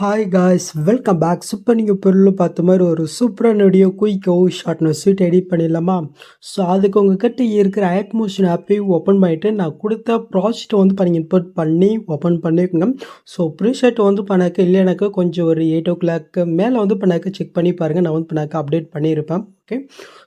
Hi guys welcome back super நீங்கள் பொருள் பார்த்த மாதிரி ஒரு சூப்பரான வீடியோ குயிக்கோ ஷார்ட்னு ஸ்வீட் எடிட் பண்ணிடலாமா? ஸோ அதுக்கு உங்ககிட்ட இருக்கிற ஆட்மோஷன் ஆப்பையும் ஓப்பன் பண்ணிவிட்டு நான் கொடுத்த ப்ராஜெக்ட்டை வந்து பண்ணி நீங்கள் இன்புட் பண்ணி ஓப்பன் பண்ணிக்கோங்க. ஸோ ப்ரீஷர்ட் வந்து பண்ணாக்க இல்லைனாக்கா கொஞ்சம் ஒரு எயிட் ஓ கிளாக்கு மேலே வந்து பண்ணாக்க செக் பண்ணி பாருங்கள் நான் வந்து பண்ணாக்க அப்டேட் பண்ணியிருப்பேன். ஓகே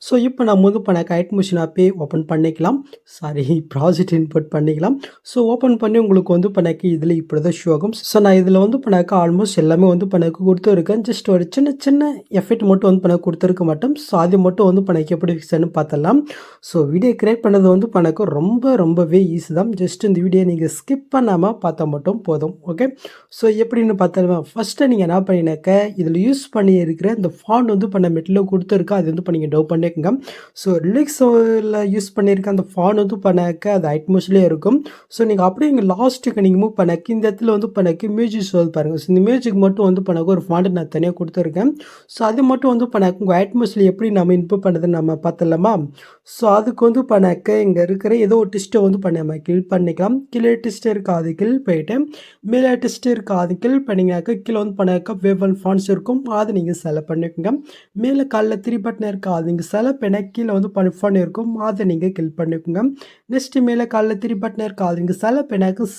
ஸோ இப்போ நம்ம வந்து பண்ணாக்க மிஷின் ஆப்பே ஓப்பன் பண்ணிக்கலாம். சாரி ப்ராஜெக்ட் இன்புட் பண்ணிக்கலாம். ஸோ ஓப்பன் பண்ணி உங்களுக்கு வந்து பண்ணாக்க இதில் இப்படி தான் ஷோ ஆகும். ஸோ நான் இதில் வந்து பண்ணாக்க ஆல்மோஸ்ட் எல்லாமே வந்து பண்ணக்கு கொடுத்துருக்கேன். ஜஸ்ட் ஒரு சின்ன சின்ன எஃபெக்ட் மட்டும் வந்து பண்ண கொடுத்துருக்க மாட்டோம். ஸோ அது மட்டும் வந்து பண்ணக்கு எப்படி ஃபிக்ஸ்னு பார்த்தலாம் ஸோ வீடியோ கிரியேட் பண்ணது வந்து பண்ணக்க ரொம்ப ரொம்பவே ஈஸி தான். ஜஸ்ட் இந்த வீடியோ நீங்கள் ஸ்கிப் பண்ணாமல் பார்த்தா மட்டும் போதும். ஓகே ஸோ எப்படின்னு பார்த்தா ஃபஸ்ட்டு நீங்கள் என்ன பண்ணினாக்க இதில் யூஸ் பண்ணி இருக்கிற இந்த ஃபாண்ட் வந்து பண்ண மெட்டில் கொடுத்துருக்கா அது வந்து நீங்கள் டவு பண்ணிக்கோங்க. ஸோ ரிலிக்ஸில் யூஸ் பண்ணியிருக்க அந்த ஃபான் வந்து பண்ணாக்க அது ஐட்மோஸ்லேயே இருக்கும். ஸோ நீங்கள் அப்படியே இங்கே லாஸ்ட்டுக்கு நீங்கள் மூவ் பண்ணாக்க இந்த இடத்துல வந்து பண்ணாக்க மியூசிக் ஷோ பாருங்கள் ஸோ இந்த மியூசிக் மட்டும் வந்து பண்ணாக்க ஒரு ஃபாண்ட் நான் தனியாக கொடுத்துருக்கேன். ஸோ அது மட்டும் வந்து பண்ணாக்க உங்கள் ஐட்மோஸ்டில் எப்படி நம்ம இன்ப்ரூவ் பண்ணது நம்ம பார்த்துடலாமா? ஸோ அதுக்கு வந்து பண்ணாக்க இங்கே இருக்கிற ஏதோ ஒரு டிஸ்ட்டை வந்து பண்ண கில் பண்ணிக்கலாம். கீழே டிஸ்ட் இருக்கா அது கில் போயிட்டு மேலே டிஸ்ட் இருக்கா அது கில் பண்ணிங்கனாக்க கீழே வந்து பண்ணாக்க வேவல் ஃபான்ஸ் இருக்கும். அதை நீங்கள் செலக்ட் பண்ணிக்கோங்க. மேலே காலில் த்ரீ பட்டன் அது இங்கே செலக்ட் கீழே வந்து ஃபன் இருக்கும் அதை நீங்கள் கில் பண்ணிக்கோங்க. நெக்ஸ்ட்டு மேலே காலில் த்ரீ பட்டன் இருக்கா அது இங்கே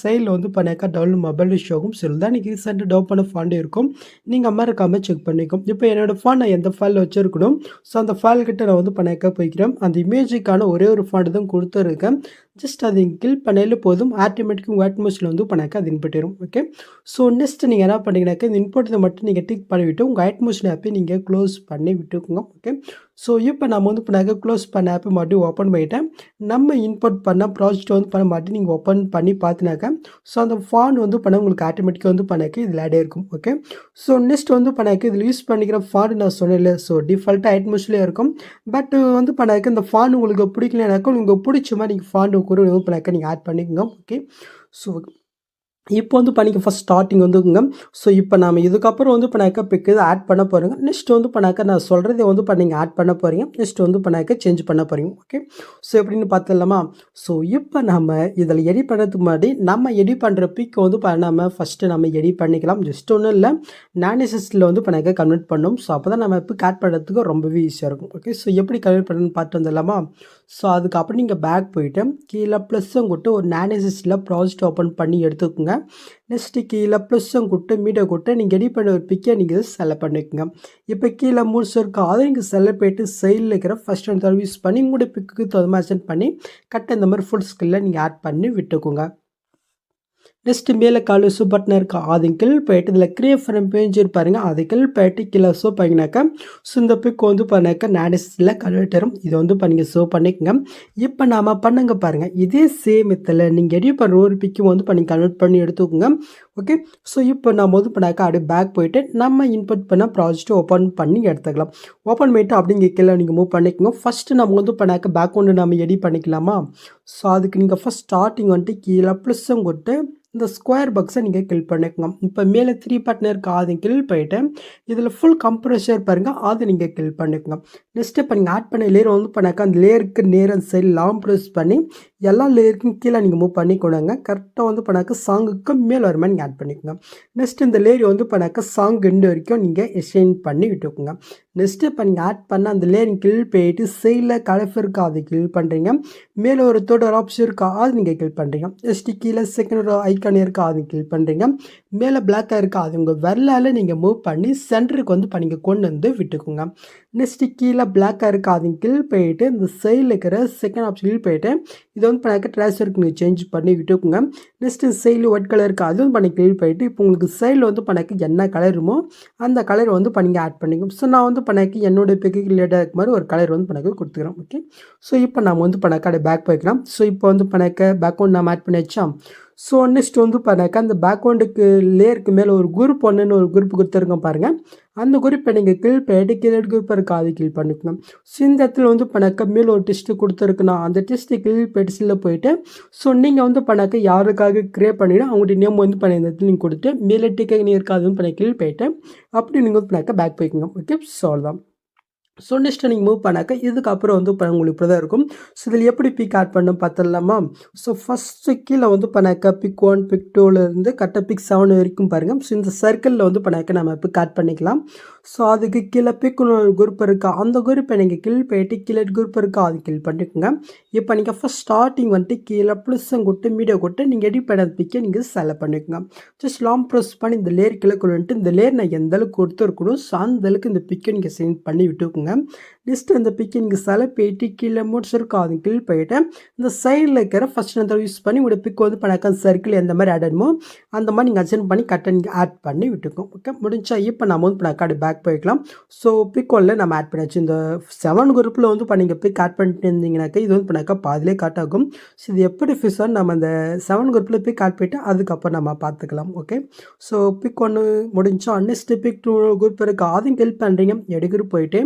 சைடில் வந்து பண்ணாக்கா டவுன் மொபைல் ஷோகும் சொல்லி தான் நீங்கள் ரீசெண்டாக டவுன் பண்ண ஃபண்ட் இருக்கும். நீங்கள் அம்மா இருக்காமல் செக் பண்ணிக்கும். இப்போ என்னோடய ஃபோன் நான் எந்த ஃபைல் வச்சுருக்கணும்? ஸோ அந்த ஃபைல் கிட்ட நான் வந்து பண்ணாக்கா போய்க்கிறேன். அந்த இமேஜுக்கான ஒரே ஒரு ஃபண்ட் தான் கொடுத்துருக்கேன். ஜஸ்ட் அது கில் பண்ணாலே போதும். ஆட்டோமேட்டிக் உங்கள் அட்மோஸ்டில் வந்து பண்ணாக்கா அது இன்புட் வரும். ஓகே ஸோ நெக்ஸ்ட் நீங்கள் என்ன பண்ணிங்கனாக்கா இந்த இன்புட்டை மட்டும் நீங்கள் டிக் பண்ணிவிட்டு உங்கள் அட்மோஸ்டில் ஆப்பை நீங்கள் க்ளோஸ் பண்ணி விட்டுக்கோங்க. ஓகே ஸோ இப்போ நம்ம வந்து பண்ணாக்க க்ளோஸ் பண்ண ஆப்பை மறுபடியும் ஓப்பன் பண்ணிட்டேன். நம்ம இன்புட் பண்ண ப்ராஜெக்ட் வந்து பண்ண மாட்டி நீங்கள் ஓப்பன் பண்ணி பார்த்தினாக்கா ஸோ அந்த ஃபான் வந்து பண்ண உங்களுக்கு ஆட்டோமேட்டிக்காக வந்து பண்ணாக்க இதில் ஆடே இருக்கும். ஓகே ஸோ நெக்ஸ்ட் வந்து பண்ணாக்க இதில் யூஸ் பண்ணிக்கிற ஃபான் நான் சொன்னேன் ஸோ டிஃபால்ட்டாக அட்மோஸ்ட்லேயே இருக்கும். பட் வந்து பண்ணாக்க இந்த ஃபான் உங்களுக்கு பிடிக்கலனாக்கா உங்களுக்கு பிடிச்ச மாதிரி நீங்கள் ஃபான் கூட பண்ணாக்க நீங்கள் ஆட் பண்ணிக்கோங்க. ஓகே ஸோ இப்போ வந்து பண்ணிக்க ஃபஸ்ட் ஸ்டார்டிங் வந்துங்க ஸோ இப்போ நம்ம இதுக்கப்புறம் வந்து பண்ணாக்க பிக்கு ஆட் பண்ண போகிறீங்க நெக்ஸ்ட் வந்து பண்ணாக்க நான் சொல்கிறத வந்து இப்போ நீங்கள் ஆட் பண்ண போகிறீங்க நெக்ஸ்ட் வந்து பண்ணாக்க சேஞ்ச் பண்ண போகிறீங்க ஓகே ஸோ எப்படின்னு பார்த்துடலாமா? ஸோ இப்போ நம்ம இதில் எடிட் பண்ணுறதுக்கு முன்னாடி நம்ம எடிட் பண்ணுற பிக் வந்து நம்ம ஃபஸ்ட்டு நம்ம எடிட் பண்ணிக்கலாம். ஜஸ்ட் ஒன்றும் இல்லை. நானிசிஸ்டில் வந்து பண்ணாக்க கன்வெர்ட் பண்ணோம். ஸோ அப்போ தான் நம்ம இப்போ ஆட் பண்ணுறதுக்கு ரொம்பவே ஈஸியாக இருக்கும். ஓகே ஸோ எப்படி கன்வெர்ட் பண்ணணும்னு பார்த்து வந்துடலாமா? ஸோ அதுக்கப்புறம் நீங்கள் பேக் போயிட்டு கீழே ப்ளஸ்ஸும் கொட்டு ஒரு நானேசிஸில் ப்ராஜெக்ட் ஓப்பன் பண்ணி எடுத்துக்கோங்க. நெக்ஸ்ட்டு கீழே ப்ளஸ்ஸும் கொட்டு மீட்டை கொட்டு நீங்கள் ரெடி பண்ண ஒரு பிக்கை நீங்கள் செலக்ட் பண்ணிக்கோங்க. இப்போ கீழே மூணு இருக்கோ அதை நீங்கள் செலக்ட் போயிட்டு சைடில் இருக்கிற ஃபஸ்ட் அண்ட் தேர்ட் யூஸ் பண்ணி உங்களுடைய பிக்கு தகுந்த மாதிரி சென்ட் பண்ணி கட்ட இந்த மாதிரி ஃபுல் ஸ்கில்லை நீங்கள் ஆட் பண்ணி விட்டுக்கோங்க. நெக்ஸ்ட் மேலே கால் சூ இருக்கா. அது கீழ் போயிட்டு இதில் கிரியேட் ஃப்ரம் பேஜ் இருப்பாருங்க அது கீழ் போயிட்டு கீழே ஷோ பண்ணிங்கனாக்கா ஸோ வந்து பண்ணாக்கா நானிஸில் கன்வெர்ட்டரும் இதை வந்து பண்ணிங்க ஷோ பண்ணிக்கோங்க. இப்போ நாம் பண்ணுங்க பாருங்கள் இதே சேம் இதில் நீங்கள் எடிட் பண்ணுற ஒரு பிக்கும் வந்து பண்ணி கன்வெர்ட் பண்ணி எடுத்துக்கோங்க. ஓகே ஸோ இப்போ நம்ம வந்து பண்ணாக்கா அப்படியே பேக் போயிட்டு நம்ம இன்புட் பண்ண ப்ராஜெக்ட்டை ஓப்பன் பண்ணி எடுத்துக்கலாம். ஓப்பன் பண்ணிவிட்டு அப்படிங்க கீழே நீங்கள் மூவ் பண்ணிக்கோங்க. ஃபஸ்ட்டு நம்ம வந்து பண்ணாக்க பேக் ஒன்று நம்ம எடி பண்ணிக்கலாமா? ஸோ அதுக்கு நீங்கள் ஃபஸ்ட் ஸ்டார்டிங் வந்துட்டு கீழே ப்ளஸ்ஸும் கொட்டு இந்த ஸ்கொயர் பக்ஸை நீங்கள் கில் பண்ணிக்கோங்க. இப்போ மேலே த்ரீ பட்டன் இருக்கு கில் போயிட்டு இதில் ஃபுல் கம்ப்ரெஷர் பாருங்கள் அதை நீங்கள் கில் பண்ணிக்கோங்க. நெக்ஸ்ட்டு இப்போ நீங்கள் ஆட் பண்ண லேயர் வந்து பண்ணாக்க அந்த லேயருக்கு நேரம் சைடு லாங் ப்ரெஸ் பண்ணி எல்லா லேயருக்கும் கீழே நீங்கள் மூவ் பண்ணி கொடுங்க கரெக்டாக வந்து பண்ணாக்க சாங்குக்கு மேலே வர மாதிரி நீங்கள் ஆட் பண்ணிக்கோங்க. நெக்ஸ்ட் இந்த லேயர் வந்து பண்ணாக்க சாங் ரெண்டு வரைக்கும் நீங்கள் எக்ஸ்சேஞ்ச் பண்ணி விட்டுக்கோங்க. நெக்ஸ்ட்டு இப்போ நீங்கள் ஆட் பண்ண அந்த லேயரிங் கில் போயிட்டு சைடில் கலஃப் இருக்கா அது கில் பண்ணுறீங்க மேலே ஒரு தேர்ட் ஒரு ஆப்ஷன் இருக்கா அது நீங்கள் கில் பண்ணுறீங்க எஸ்டி கீழே செகண்ட் ஒரு ஐக்கான் இருக்கா அது கில் பண்ணுறீங்க மேலே பிளாக்காக இருக்கா அது உங்கள் வரலால் நீங்கள் மூவ் பண்ணி சென்டருக்கு வந்து இப்போ நீங்கள் கொண்டு வந்து விட்டுக்கோங்க. நெக்ஸ்ட்டு கீழே பிளாக்காக இருக்காதுங்க அது கில் போயிட்டு இந்த சைடில் இருக்கிற செகண்ட் ஆப்ஷன் போயிட்டு இதை வந்து பண்ணாக்க ட்ரான்ஸ்ஃபருக்கு நீங்கள் சேஞ்ச் பண்ணி விட்டுக்கோங்க. நெக்ஸ்ட்டு சைடில் ஒயிட் கலர் இருக்குது அதுவும் பண்ணி கீழே போயிட்டு இப்போ உங்களுக்கு சைடில் வந்து பண்ணாக்க என்ன கலருமோ அந்த கலர் வந்து பண்ணிங்க ஆட் பண்ணிக்கும் ஸோ நான் வந்து பண்ணாக்க என்னோடய பிக்கு ரிலேட்டாக இருக்க மாதிரி ஒரு கலர் வந்து பண்ணாக்க கொடுத்துக்கிறோம் ஓகே ஸோ இப்போ நம்ம வந்து பண்ணாக்க அப்படியே பேக் போய்க்கலாம். ஸோ இப்போ வந்து பண்ணாக்க பேக்ரவுண்ட் நம்ம ஆட் பண்ணி ஸோ நெக்ஸ்ட் வந்து பண்ணாக்கா அந்த பேக்ரவுண்டுக்கு லேயருக்கு மேலே ஒரு குரூப் ஒன்றுன்னு ஒரு குரூப் கொடுத்துருக்கோம் பாருங்கள் அந்த குரூப்பை நீங்கள் கில் பண்ணிட்டு கீழே குரூப் இருக்கா அது கில் பண்ணிக்கணும் ஸோ இந்த இடத்துல வந்து பணக்க மேலே ஒரு டெஸ்ட்டு கொடுத்துருக்குண்ணா அந்த டெஸ்ட்டு கில் பெடிசில் போயிட்டு ஸோ நீங்கள் வந்து பணக்க யாருக்காக க்ரியேட் பண்ணிவிட்டு அவங்களுடைய நேம் வந்து பண்ண இந்த இடத்துல நீங்கள் கொடுத்து மேலே டிக்கெட் நீ இருக்காதுன்னு பண்ண கில் போயிட்டு அப்படி நீங்கள் வந்து பணக்க பேக் போய்க்குங்க. ஓகே ஸோ அவ்வளோதான் ஸோ நெக்ஸ்ட்டு நீங்கள் மூவ் பண்ணாக்க இதுக்கப்புறம் வந்து இப்போ உங்களுக்கு இப்படி தான் இருக்கும். ஸோ இதில் எப்படி பிக் ஆட் பண்ணணும் பார்த்துடலாமா? ஸோ ஃபஸ்ட்டு கீழே வந்து பண்ணாக்க பிக் ஒன் பிக் டூலேருந்து கரெக்டாக பிக் செவன் வரைக்கும் பாருங்கள் ஸோ இந்த சர்க்கிளில் வந்து பண்ணாக்க நம்ம பிக் ஆட் பண்ணிக்கலாம். ஸோ அதுக்கு கீழே பிக் குரூப் இருக்கா அந்த குரூப்பை நீங்கள் கில் போயிட்டு கீழே குரூப் இருக்கா அது கில் பண்ணிக்கோங்க. இப்போ நீங்கள் ஃபஸ்ட் ஸ்டார்டிங் வந்துட்டு கீழே ப்ளஸ்ஸும் கொட்டு மீடியோ கொட்டு நீங்கள் எடிட் பண்ண பிக்கை நீங்கள் செலக்ட் பண்ணிக்கோங்க. ஜஸ்ட் லாங் ப்ரெஸ் பண்ணி இந்த லேர் கீழே கொண்டு வந்துட்டு இந்த லேர் நான் எந்த அளவுக்கு கொடுத்துருக்கணும் ஸோ அந்த அளவுக்கு இந்த பிக்கை நீங்கள் சென்ட் பண்ணி விட்டுக்கோங்க. நெக்ஸ்ட் அந்த பிக்கை நீங்கள் செலக்ட் போயிட்டு கீழே முடிச்சிருக்கோம் அது கில் போயிட்டு இந்த சைடில் இருக்கிற ஃபஸ்ட் அந்த யூஸ் பண்ணி உங்களோட பிக் வந்து பண்ணாக்க சர்க்கிள் எந்த மாதிரி ஆட் ஆடணுமோ அந்த மாதிரி நீங்கள் அட்ஜென்ட் பண்ணி கட்டை நீங்கள் ஆட் பண்ணி விட்டுக்கோங்க. ஓகே முடிஞ்சா இப்போ நம்ம வந்து பண்ணாக்க பேக் பேக் போய்க்கலாம். ஸோ பிக் ஒன்ல நம்ம ஆட் பண்ணியாச்சு. இந்த செவன் குரூப்பில் வந்து இப்போ நீங்கள் பிக் ஆட் பண்ணிட்டு இருந்தீங்கனாக்கா இது வந்து பண்ணாக்கா பாதிலே காட் ஆகும். ஸோ இது எப்படி ஃபிஷன் நம்ம அந்த செவன் குரூப்பில் பிக் ஆட் போயிட்டு அதுக்கப்புறம் நம்ம பார்த்துக்கலாம். ஓகே ஸோ பிக் ஒன்று முடிஞ்சோம் நெக்ஸ்ட் பிக் டூ குரூப் இருக்குது அதையும் ஹெல்ப் பண்ணுறீங்க எடு குரூப் போயிட்டு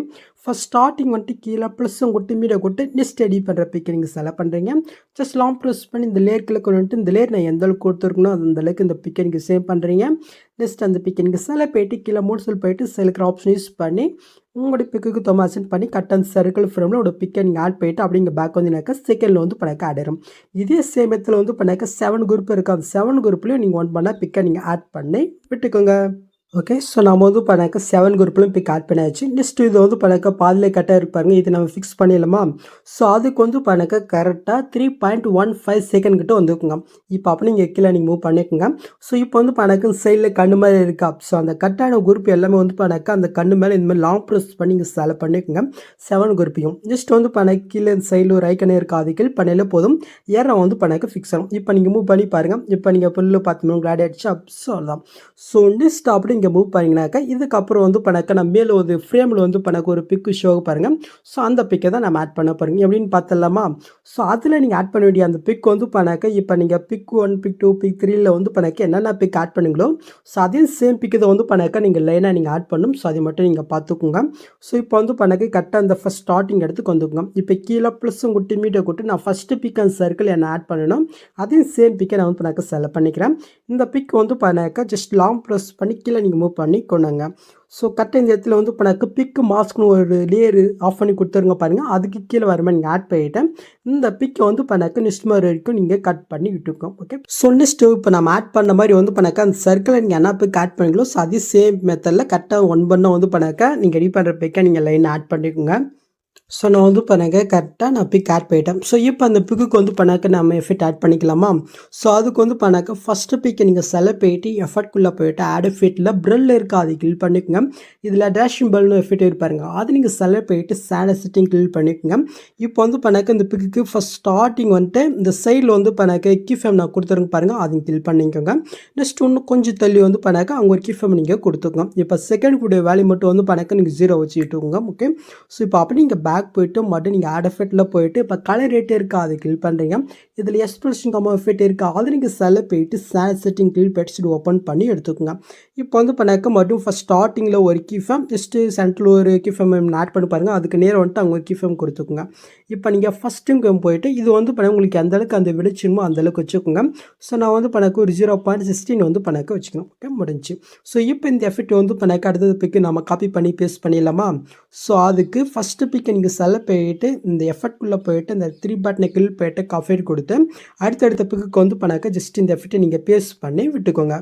ஃபஸ்ட் ஸ்டார்டிங் வந்துட்டு கீழே ப்ளஸ்ஸும் கொட்டு மீடியா கொட்டு நெஸ்ட் எடி பண்ணுற பிக்கு நீங்கள் செலக்ட் பண்ணுறீங்க ஜஸ்ட் லாங் ப்ரெஸ் பண்ணி இந்த லேர் கிளை கொண்டு வந்துட்டு இந்த லேர் நான் எந்த அளவுக்கு கொடுத்துருக்கணும் அந்த அளவுக்கு இந்த பிக்கை நீங்கள் சேவ் பண்ணுறீங்க நெக்ஸ்ட் அந்த பிக்கை நீங்கள் செலை போயிட்டு கீழே மூணு செல் போயிட்டு செலுக்கிற ஆப்ஷன் யூஸ் பண்ணி உங்களுடைய பிக்குக்கு தொமாசன் பண்ணி கட் அண்ட் சர்க்கிள் ஃப்ரேமில் ஒரு பிக்கை நீங்கள் ஆட் போயிட்டு அப்படிங்க பேக் வந்தீங்கன்னாக்கா செகண்டில் வந்து பண்ணாக்க ஆடிடும் இதே சேமத்தில் வந்து பண்ணாக்க செவன் குரூப் இருக்குது அந்த செவன் குரூப்லேயும் நீங்கள் ஒன் பண்ணால் பிக்கை நீங்கள் ஆட் பண்ணி விட்டுக்கோங்க. ஓகே ஸோ நம்ம வந்து பண்ணாக்க செவன் குரூப்லையும் இப்போ ஆட் பண்ணியாச்சு நெக்ஸ்ட் இது வந்து பண்ணாக்க பாதிலே கட்டாக இருப்பாருங்க இது நம்ம ஃபிக்ஸ் பண்ணிடலாமா? ஸோ அதுக்கு வந்து பண்ணாக்க கரெக்டாக three point one five second கிட்ட வந்துக்குங்க. இப்போ அப்படி நீங்கள் கீழே நீங்கள் மூவ் பண்ணிக்கோங்க. ஸோ இப்போ வந்து பண்ணாக்க சைடில் கண்ணு மாதிரி இருக்கா. ஸோ அந்த கட்டான குரூப் எல்லாமே வந்து பண்ணாக்க அந்த கண்ணு மேலே இந்த மாதிரி லாங் ப்ரெஸ் பண்ணி நீங்கள் செலக்ட் பண்ணிக்கோங்க. செவன் குரூப்பையும் ஜஸ்ட் வந்து பண்ண கீழே இந்த சைடில் ஒரு ஐக்கனே இருக்கா அது கீழ் பண்ணையில் போதும். ஏறம் வந்து பண்ணாக்க ஃபிக்ஸ் ஆகும். இப்போ நீங்கள் மூவ் பண்ணி பாருங்கள் இப்போ நீங்கள் புல்லு பார்த்து மூணு கிராடி ஆகிடுச்சு ஸோ அவ்வளோதான் ஸோ நெக்ஸ்ட் அப்படி இங்கே மூவ் பண்ணிங்கனாக்கா இதுக்கப்புறம் வந்து பண்ணாக்க நம்ம மேலே ஒரு ஃப்ரேமில் வந்து பண்ணாக்க ஒரு பிக்கு ஷோ பாருங்கள் ஸோ அந்த பிக்கை தான் நம்ம ஆட் பண்ண பாருங்க எப்படின்னு பார்த்தலாமா ஸோ அதில் நீங்கள் ஆட் பண்ண வேண்டிய அந்த பிக் வந்து பண்ணாக்க இப்போ நீங்கள் pic one pic two pic த்ரீயில் வந்து பண்ணாக்க என்னென்ன பிக் ஆட் பண்ணுங்களோ ஸோ அதையும் சேம் பிக் இதை வந்து பண்ணாக்க நீங்கள் லைனாக நீங்கள் ஆட் பண்ணணும் ஸோ அதை மட்டும் நீங்கள் பார்த்துக்கோங்க. ஸோ இப்போ வந்து பண்ணாக்க கரெக்டாக அந்த ஃபஸ்ட் ஸ்டார்டிங் எடுத்து வந்துக்கோங்க. இப்போ கீழே ப்ளஸ்ஸும் குட்டி மீட்டை கொட்டு நான் ஃபஸ்ட்டு பிக் அண்ட் சர்க்கிள் என்ன ஆட் பண்ணணும் அதையும் சேம் பிக்கை நான் வந்து பண்ணாக்க செலக்ட் பண்ணிக்கிறேன். இந்த பிக் வந்து பண்ணாக்க ஜஸ்ட் லாங் ப்ரெஸ் பண்ணி கீழே நீங்கள் மூவ் பண்ணி கொண்டாங்க ஸோ கரெக்டாக இந்த இடத்துல வந்து பண்ணாக்க பிக்கு மாஸ்க்னு ஒரு லேயர் ஆஃப் பண்ணி கொடுத்துருங்க பாருங்கள் அதுக்கு கீழே வர மாதிரி நீங்கள் ஆட் பண்ணிவிட்டேன் இந்த பிக்கை வந்து பண்ணாக்க நெக்ஸ்ட் மாதிரி வரைக்கும் நீங்கள் கட் பண்ணி விட்டுருக்கோம் ஓகே ஸோ நெக்ஸ்ட் இப்போ நம்ம ஆட் பண்ண மாதிரி வந்து பண்ணாக்க அந்த சர்க்கிளை நீங்கள் என்ன பிக் ஆட் பண்ணிங்களோ ஸோ அதே சேம் மெத்தடில் கரெக்டாக ஒன் பண்ண வந்து பண்ணாக்க நீங்கள் ரெடி பண்ணுற பிக்கை நீங்கள் லைன் ஆட் பண்ணிக்கோங்க. ஸோ நான் வந்து பண்ணாக்க கரெக்டாக நான் பிக் ஆட் போயிட்டேன் ஸோ இப்போ அந்த பிக்குக்கு வந்து பண்ணாக்க நம்ம எஃபெக்ட் ஆட் பண்ணிக்கலாமா? ஸோ அதுக்கு வந்து பண்ணாக்க ஃபஸ்ட்டு பிக்கை நீங்கள் செலக்ட் போயிட்டு எஃபர்ட்குள்ளே போயிட்டு ஆட் எஃபெக்ட்டில் ப்ரில் இருக்கா அதை கில் பண்ணிக்கோங்க. இதில் டேஷிங் பல்னு எஃபெக்ட் இருப்பாருங்க அது நீங்கள் செலக்ட் போயிட்டு சேட செட்டிங் கில் பண்ணிக்கோங்க. இப்போ வந்து பண்ணாக்க இந்த பிக்குக்கு ஃபஸ்ட் ஸ்டார்டிங் வந்துட்டு இந்த சைடில் வந்து பண்ணாக்க கீஃபேம் நான் கொடுத்துருங்க பாருங்கள் அதையும் கில் பண்ணிக்கோங்க. நெக்ஸ்ட் ஒன்று கொஞ்சம் தள்ளி வந்து பண்ணாக்க அவங்க ஒரு கீஃபேம் நீங்கள் கொடுத்துக்கோங்க. இப்போ செகண்ட் கூடிய வேல்யூ மட்டும் வந்து பண்ணாக்க நீங்கள் ஜீரோ வச்சுக்கிட்டுக்கோங்க ஓகே ஸோ இப்போ அப்படி நீங்கள் பேக் பேக் போயிட்டு மட்டும் நீங்கள் ஆட் எஃபெக்ட்டில் போயிட்டு இப்போ கலர் ரேட் இருக்கா? அது கிளிக் பண்ணுறீங்க இதில் எக்ஸ்பிரஷன் கம்மோ எஃபெக்ட் இருக்கா? அது நீங்கள் செல்ல போயிட்டு சேட் செட்டிங் கிளிக் பெட்ஷீட் ஓப்பன் பண்ணி எடுத்துக்கோங்க. இப்போ வந்து பண்ணாக்க மட்டும் ஃபஸ்ட் ஸ்டார்டிங்கில் ஒரு கீஃபேம் ஜஸ்ட்டு சென்ட்ரல் ஒரு கீஃபேம் ஆட் பண்ணி பாருங்கள் அதுக்கு நேரம் வந்துட்டு அவங்க ஒரு கீஃபேம் கொடுத்துக்கோங்க. இப்போ நீங்கள் ஃபஸ்ட்டு போயிட்டு இது வந்து பண்ண உங்களுக்கு எந்த அளவுக்கு அந்த வெளிச்சமோ அந்த அளவுக்கு வச்சுக்கோங்க. ஸோ நான் வந்து பணக்கு ஒரு ஜீரோ பாயிண்ட் சிக்ஸ்டீன் வந்து பணக்க வச்சுக்கணும் ஓகே முடிஞ்சு. ஸோ இப்போ இந்த எஃபெக்ட் வந்து பணக்கு அடுத்தது பிக்கு நம்ம காப்பி பண்ணி பேஸ்ட் பண்ணிடலாமா? ஸோ அதுக்கு ஃபஸ்ட்டு பிக்கை நீங்கள் செல்ல போயிட்டு இந்த எஃபெக்ட்குள்ளே போயிட்டு இந்த த்ரீ பட்டனை கில் போயிட்டு காஃபேட் கொடுத்து அடுத்தடுத்த பிக்குக்கு வந்து பணக்க ஜஸ்ட் இந்த எஃபெக்ட்டை நீங்கள் பேஸ்ட் பண்ணி விட்டுக்கோங்க.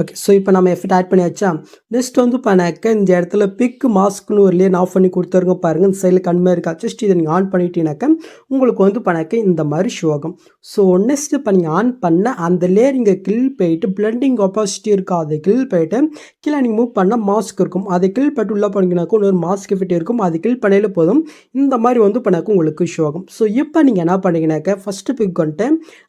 ஓகே ஸோ இப்போ நம்ம எஃபெக்ட் ஆட் பண்ணியாச்சா? நெக்ஸ்ட் வந்து பண்ணாக்க இந்த இடத்துல பிக் மாஸ்க்னு ஒரு லேன் ஆஃப் பண்ணி கொடுத்துருங்க பாருங்கள் இந்த சைடில் கண்மை இருக்கா? ஜஸ்ட் இதை நீங்கள் ஆன் பண்ணிட்டீங்கனாக்க உங்களுக்கு வந்து பண்ணாக்க இந்த மாதிரி ஷோ ஆகும். ஸோ நெக்ஸ்ட் இப்போ நீங்கள் ஆன் பண்ண அந்த லேயர் இங்கே கில் போயிட்டு பிளண்டிங் ஆப்போசிட்டி இருக்கா? அதை கில் போயிட்டு கீழே நீங்கள் மூவ் பண்ணால் மாஸ்க் இருக்கும். அதை கில் பண்ணிட்டு உள்ளே போனீங்கன்னாக்கும் இன்னொரு மாஸ்க் எஃபெக்ட் இருக்கும். அது கில் பண்ணையில் போதும். இந்த மாதிரி வந்து பண்ணாக்க உங்களுக்கு ஷோ ஆகும். ஸோ இப்போ நீங்கள் என்ன பண்ணீங்கன்னாக்க ஃபஸ்ட்டு பிக் வந்துட்டு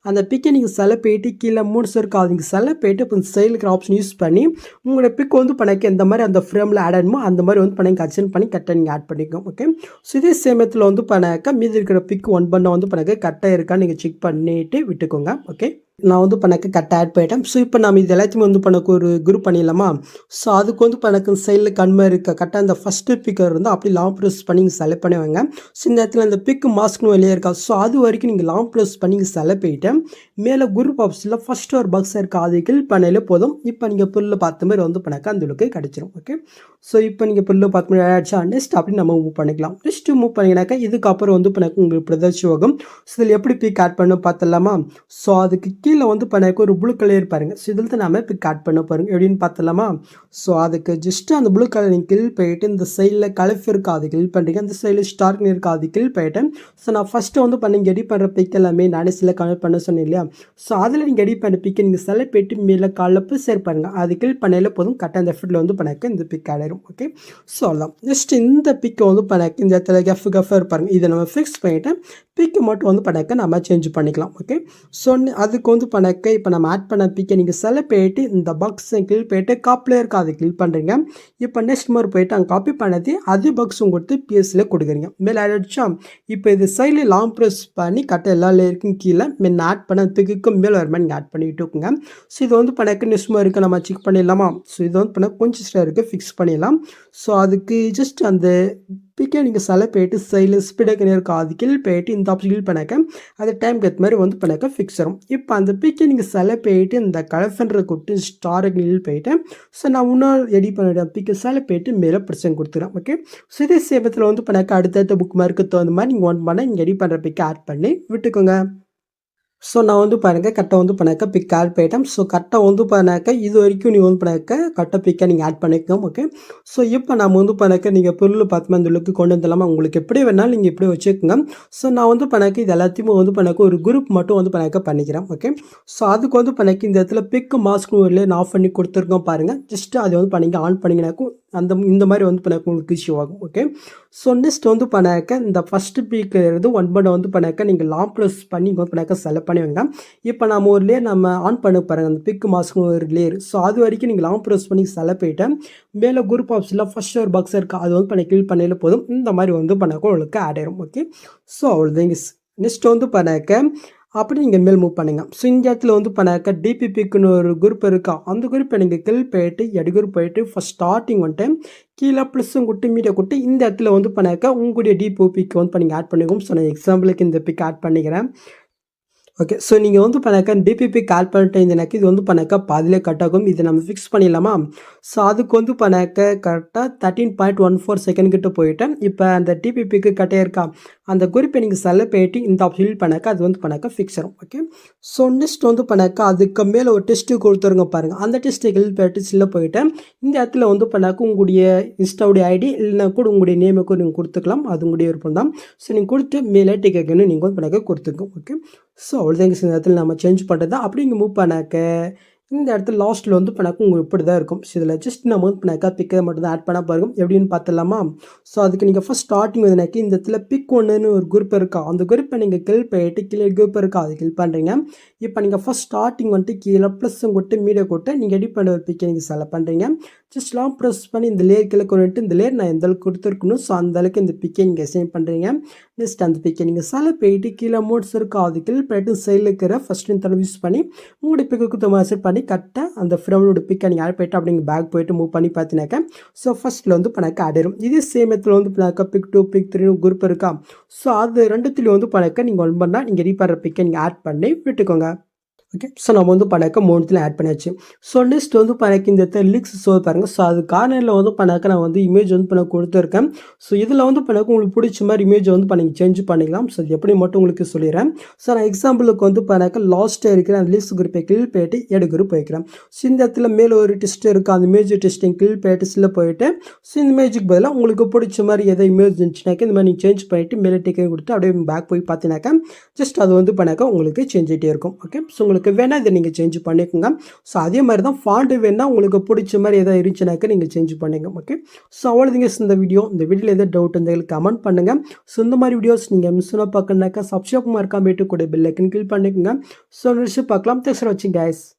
அந்த பிக்கை நீங்கள் செலை போயிட்டு கீழே மூணு இருக்கா அது நீங்கள் செல போயிட்டு இப்போ சைடில் இருக்கிற ஆப்ஷன் யூஸ் பண்ணி உங்களோட பிக் வந்து பண்ணிக்க இந்த மாதிரி அந்த ஃப்ரேமில் ஆட் ஆகணுமோ அந்த மாதிரி வந்து பண்ணி அச்சன் பண்ணி கரெக்டாக நீங்கள் ஆட் பண்ணிக்கோங்க ஓகே ஸோ இதே சேமத்தில் வந்து பண்ணாக்க மீதி இருக்கிற பிக் ஒன் பண்ண வந்து பண்ணாக்க கரெக்டாக இருக்கான்னு நீங்கள் செக் பண்ணிவிட்டு விட்டுக்கோங்க ஓகே நான் வந்து பண்ணக்க கரெக்டாக ஆட் பண்ணிட்டேன். ஸோ இப்போ நம்ம இது எல்லாத்தையுமே வந்து பண்ணக்கு ஒரு குரூப் பண்ணிடலாமா? ஸோ அதுக்கு வந்து பண்ணக்கு சைடில் கண்மை இருக்க கரெக்டாக அந்த ஃபஸ்ட்டு பிக்கர் வந்து அப்படி லாங் ப்ரெஸ் பண்ணி நீங்கள் செலக்ட் பண்ணி வாங்க ஸோ இந்த இடத்துல அந்த பிக்கு மாஸ்க்னு வெளியே இருக்கா? ஸோ அது வரைக்கும் நீங்கள் லாங் ப்ரெஸ் பண்ணி நீங்கள் செலக்ட் பண்ணிட்டு மேலே குரூப் ஆப்ஷனில் ஃபஸ்ட் ஒரு பாக்ஸ் இருக்க. அது கில் பண்ணாலே போதும். இப்போ நீங்கள் புல்ல பார்த்த மாதிரி வந்து பண்ணாக்க அந்த லுக்கு கிடச்சிரும். ஓகே ஸோ இப்போ நீங்கள் புல்ல பார்த்த மாதிரி ஆயிடுச்சா நெக்ஸ்ட் அப்படி நம்ம மூவ் பண்ணிக்கலாம். நெக்ஸ்ட்டு மூவ் பண்ணிங்கனாக்கா இதுக்கப்புறம் வந்து இப்போ எனக்கு உங்களுக்கு பிரதர்ஷி ஆகும் ஸோ இதில் எப்படி பிக் ஆட் பண்ண பார்த்துடலாமா? ஸோ அதுக்கு கீழே வந்து பண்ணாக்க ஒரு ப்ளூ கலர் பாருங்க. ஸோ இதில் தான் நம்ம பிக் ஆட் பண்ண பாருங்க எப்படின்னு பார்த்தலாமா ஸோ அதுக்கு ஜஸ்ட்டு அந்த ப்ளூ கலர் நீங்கள் கில் போயிட்டு இந்த சைடில் கலஃப் இருக்கா அது கில் பண்ணுறீங்க அந்த சைடில் ஸ்டார்க் இருக்கா அது கில் போயிட்டேன் ஸோ நான் ஃபஸ்ட்டு வந்து பண்ணி எடிட் பண்ணுற பிக் எல்லாமே நானே சில கனெக்ட் பண்ண சொன்னேன் இல்லையா? ஸோ அதில் நீங்கள் எடிட் பண்ண பிக்கை நீங்கள் செலக்ட் போயிட்டு மேலே கலப்பு சேர் பண்ணுங்க. அது கில் பண்ணையில் போதும். கரெக்டாக அந்த எஃபர்ட்டில் வந்து பண்ணாக்க இந்த பிக் ஆடிடும் ஓகே ஸோ அதான் ஜஸ்ட் இந்த பிக்கை வந்து பண்ணாக்க இந்த இடத்துல கஃப் கஃபாக இருப்பாருங்க இதை நம்ம ஃபிக்ஸ் பண்ணிவிட்டு பிக்கை மட்டும் வந்து பண்ணாக்க நம்ம சேஞ்ச் பண்ணிக்கலாம். ஓகே ஸோ அதுக்கு வந்து பண்ணக்க இப்போ நம்ம ஆட் பண்ண பிக்கை நீங்கள் செலக்ட் போயிட்டு இந்த பக்ஸை கில் போயிட்டு காப்பில் இருக்க அதை கில் பண்ணுறீங்க இப்போ நெக்ஸ்ட் மாதிரி போயிட்டு அங்கே காப்பி பண்ணது அதே பக்ஸும் கொடுத்து பிஎஸ்சியில் கொடுக்குறீங்க. மேலே ஆட் அடிச்சா இப்போ இது சைடில் லாங் ப்ரெஸ் பண்ணி கட்ட எல்லா லேயருக்கும் கீழே மென் ஆட் பண்ண பிக்குக்கு மேலே வர மாதிரி நீங்கள் ஆட் பண்ணிட்டு இருக்குங்க. ஸோ இது வந்து பண்ணக்கு நெக்ஸ்ட் மாதிரி இருக்குது நம்ம செக் பண்ணிடலாமா? ஸோ இது வந்து பண்ண கொஞ்சம் ஸ்டாக இருக்குது ஃபிக்ஸ் பண்ணிடலாம். ஸோ அதுக்கு ஜஸ்ட் அந்த பிக்கை நீங்கள் சில போயிட்டு சைடில் ஸ்பீடாக நேருக்கு அது கில் போயிட்டு இந்த ஆப்ஷன் கில் பண்ணாக்க அது டைம்க்கு ஏற்ற மாதிரி வந்து பண்ணாக்க ஃபிக்ஸ் ஆகும். இப்போ அந்த பிக்கை நீங்கள் சில போயிட்டு இந்த கலஃபன்ற கொடுத்து ஸ்டாரை நில் போயிட்டு ஸோ நான் இன்னொரு ரெடி பண்ண பிக்கை சில போயிட்டு மேலே பிரச்சனை கொடுத்துறேன் ஓகே ஸோ இதே சேவத்தில் வந்து பண்ணாக்க அடுத்தடுத்த புக் மார்க்கு தகுந்த மாதிரி நீங்கள் ஒன் பண்ண நீங்கள் ரெடி பண்ணுற பிக்கை ஆட் பண்ணி விட்டுக்கோங்க. ஸோ நான் வந்து பாருங்கள் கரெக்டாக வந்து பண்ணாக்க பிக் ஆட் பண்ணிட்டேன் ஸோ கரெக்டாக வந்து பண்ணாக்க இது வரைக்கும் நீங்கள் வந்து பண்ணாக்க கரெக்டாக பிக்கை நீங்கள் ஆட் பண்ணிக்கோங்க ஓகே ஸோ இப்போ நம்ம வந்து பண்ணாக்க நீங்கள் பொருள் பார்த்துமே அந்த லுக்கு கொண்டு வந்துடலாமா? உங்களுக்கு எப்படி வேணாலும் நீங்கள் இப்படி வச்சுக்கோங்க. ஸோ நான் வந்து பண்ணாக்க இது எல்லாத்தையுமே வந்து பண்ணாக்க ஒரு குரூப் மட்டும் வந்து பண்ணாக்க பண்ணிக்கிறேன் ஓகே ஸோ அதுக்கு வந்து பண்ணாக்க இந்த இடத்துல பிக் மாஸ்க் நான் ஆஃப் பண்ணி கொடுத்துருக்கோம் பாருங்கள் ஜஸ்ட்டு அதை வந்து பண்ணிங்க ஆன் பண்ணிங்கனாக்கும் அந்த இந்த மாதிரி வந்து பண்ணாக்க உங்களுக்கு இஷ்யூ ஆகும் ஓகே ஸோ நெக்ஸ்ட் வந்து பண்ணாக்க இந்த ஃபஸ்ட்டு பீக்கிறது ஒன் பண்ண வந்து பண்ணாக்க நீங்கள் லாங் ப்ளஸ் பண்ணி இங்கே வந்து பண்ணாக்க செலக்ட் பண்ணி வைங்க. இப்போ நம்ம ஒரு லேயர் நம்ம ஆன் பண்ண பாருங்கள் அந்த பிக் மாஸ்க் ஒரு லேயர் ஸோ அது வரைக்கும் நீங்கள் லாங் ப்ரெஸ் பண்ணி செலக்ட் போயிட்டேன் மேலே குரூப் ஆப்ஸில் ஃபஸ்ட் ஒரு பாக்ஸ் இருக்குது அது வந்து பண்ண கிளிக் பண்ணையில் போதும். இந்த மாதிரி வந்து பண்ணாக்க உங்களுக்கு ஆட் ஆயிரும் ஓகே ஸோ அவ்வளோதான் நெக்ஸ்ட் வந்து பண்ணாக்க அப்படி நீங்கள் மேல் மூவ் பண்ணுங்க. ஸோ இந்த இடத்துல வந்து பண்ணாக்க டிபிபிக்குன்னு ஒரு குரூப் இருக்கா? அந்த குரூப்பை நீங்கள் கில் போயிட்டு எடு குரூப் போயிட்டு ஃபஸ்ட் ஸ்டார்டிங் வந்துட்டு கீழே ப்ளஸ்ஸும் கொடுத்து மீடியா கொடுத்து இந்த இடத்துல வந்து பண்ணாக்க உங்களுடைய டிபிபிக்கு வந்து நீங்கள் ஆட் பண்ணிக்கோம் ஸோ நான் எக்ஸாம்பிளுக்கு இந்த பிக் ஆட் பண்ணிக்கிறேன். ஓகே ஸோ நீங்கள் வந்து பண்ணாக்கா டிபிபி கால் பண்ணிட்டு இருந்தனாக்க இது வந்து பண்ணாக்கா பாதிலே கட் ஆகும். இதை நம்ம ஃபிக்ஸ் பண்ணிடலாமா? ஸோ அதுக்கு வந்து பண்ணாக்க கரெக்டாக thirteen point one four second கிட்ட போயிட்டேன். இப்போ அந்த டிபிபிக்கு கட்டே இருக்கா அந்த குறிப்பை நீங்கள் செல்ல போயிட்டு இந்த ஆப்ஷன் பண்ணாக்கா அது வந்து பண்ணாக்க ஃபிக்ஸ் ஆகும் ஓகே ஸோ நெக்ஸ்ட் வந்து பண்ணாக்கா அதுக்கு மேலே ஒரு டெஸ்ட்டு கொடுத்துருங்க பாருங்கள் அந்த டெஸ்ட்டு ஹெல்ப் போயிட்டு சில்ல போயிட்டேன். இந்த இடத்துல வந்து பண்ணாக்க உங்களுடைய இன்ஸ்டாவுடைய ஐடி இல்லைனா கூட உங்களுடைய நேமுக்கும் நீங்கள் கொடுத்துக்கலாம். அது உங்களுடைய விருப்பம் தான் ஸோ நீங்கள் கொடுத்து மேலே டிக்கெட்னு நீங்கள் வந்து பண்ணாக்க கொடுத்துக்கோங்க. ஓகே ஸோ அவ்வளோதான் இந்த இடத்துல நம்ம சேஞ்ச் பண்ணுறது அப்படி இங்கே மூவ் பண்ணாக்க இந்த இடத்துல லாஸ்ட்டில் வந்து பண்ணாக்க உங்களுக்கு இப்படி தான் இருக்கும். ஸோ இதில் ஜஸ்ட் நம்ம வந்து பண்ணாக்கா பிக்கை மட்டும் தான் ஆட் பண்ண பாருங்க. எப்படின்னு பார்த்துலாமா ஸோ அதுக்கு நீங்கள் ஃபஸ்ட் ஸ்டார்டிங் வந்துனாக்கி இந்த இடத்துல பிக் ஒன்றுன்னு ஒரு குரூப் இருக்கா? அந்த குரூப்பை நீங்கள் கில் பண்ணிட்டு கீழே குரூப் இருக்கா? அது கில் பண்ணுறீங்க இப்போ நீங்கள் ஃபஸ்ட் ஸ்டார்டிங் வந்துட்டு கீழே ப்ளஸ்ஸும் கொட்டு மீடியா கொட்டு நீங்கள் எடிட் பண்ண ஒரு பிக்கை நீங்கள் செலக்ட் பண்ணுறீங்க ஜஸ்ட் லாங் ப்ரெஸ் பண்ணி இந்த லேயர் கீழே கொண்டுட்டு இந்த லேயர் நான் எந்த அளவுக்கு கொடுத்துருக்கணும்? ஸோ அந்த அளவுக்கு இந்த பிக்கை நீங்கள் சேவ் பண்ணுறீங்க நெக்ஸ்ட் அந்த பிக்கை நீங்கள் சில போயிட்டு கீழே மோட்ஸ் இருக்கா. அது கீழே போயிட்டு சைடில் இருக்கிற ஃபஸ்ட் தடவை யூஸ் பண்ணி உங்களுடைய பிக்கு செட் பண்ணி கரெக்டாக அந்த ஃப்ரெண்டோட பிக்கை நீங்கள் ஆட் போயிட்டு அப்படிங்க பேக் போயிட்டு மூவ் பண்ணி பார்த்தீங்கன்னாக்கா ஸோ ஃபஸ்ட்டில் வந்து பணக்க ஆட் இதே சேம் இடத்துல வந்து பணக்க pic two pic three group இருக்கா? ஸோ அது ரெண்டுத்துலேயும் வந்து பணக்க நீங்கள் ஒன் பண்ணால் நீங்கள் ரீபாடுற பிக்கை நீங்கள் ஆட் பண்ணி விட்டுக்கோங்க. ஓகே ஸோ நம்ம வந்து பண்ணாக்க மூணுத்தில் ஆட் பண்ணியாச்சு. ஸோ நெக்ஸ்ட் வந்து பண்ணாக்க இந்த இடத்துல லிக்ஸ் ஷோ பாருங்கள் ஸோ அது கார்னரில் வந்து பண்ணாக்க நான் வந்து இமேஜ் வந்து பண்ண கொடுத்துருக்கேன். ஸோ இதில் வந்து பண்ணாக்க உங்களுக்கு பிடிச்ச மாதிரி இமேஜ் வந்து பண்ணி சேஞ்ச் பண்ணிக்கலாம். ஸோ எப்படி மட்டும் உங்களுக்கு சொல்லிடுறேன். ஸோ நான் எக்ஸாம்பிளுக்கு வந்து பண்ணாக்க லாஸ்ட்டாக இருக்கிற அந்த லிஸ்ட் குரூப்பை கிளிக் போயிட்டு எடு குரூப் ஸோ இந்த இடத்துல மேலே ஒரு டெஸ்ட் இருக்குது அந்த இமேஜ் டெஸ்டிங் கிளிக் போயிட்டு சில போயிட்டு ஸோ இந்த இமேஜுக்கு பதிலாக உங்களுக்கு பிடிச்ச மாதிரி எதை இமேஜ் இருந்துச்சுனாக்க இந்த மாதிரி நீங்கள் சேஞ்ச் பண்ணிட்டு மேலே டிக்கெட் கொடுத்து அப்படியே பேக் போய் பார்த்தீங்கன்னாக்கா ஜஸ்ட் அது வந்து பண்ணாக்க உங்களுக்கு சேஞ்சிகிட்டே இருக்கும். ஓகே ஸோ உங்களுக்கு வேணால் இதை நீங்கள் சேஞ்ச் பண்ணிக்கோங்க. ஸோ அதே மாதிரி தான் ஃபாண்ட்டு வேணால் உங்களுக்கு பிடிச்ச மாதிரி எதாவது இருந்துச்சுனாக்க நீங்கள் சேஞ்ச் பண்ணிங்க ஓகே ஸோ அவ்வளோதிங்க இந்த வீடியோ இந்த வீடியோவில் எதாவது டவுட் இருந்தால் கமெண்ட் பண்ணுங்கள் ஸோ இந்த மாதிரி வீடியோஸ் நீங்கள் மிஸ் பண்ண பார்க்கணுனாக்கா சப்ஸ்கிரைப் மறக்காம போயிட்டு கூட பெல் கிளிக் பண்ணிக்கோங்க. ஸோ நினச்சி பார்க்கலாம். தேங்க்ஸ் ஃபார் வாட்சிங் கைஸ்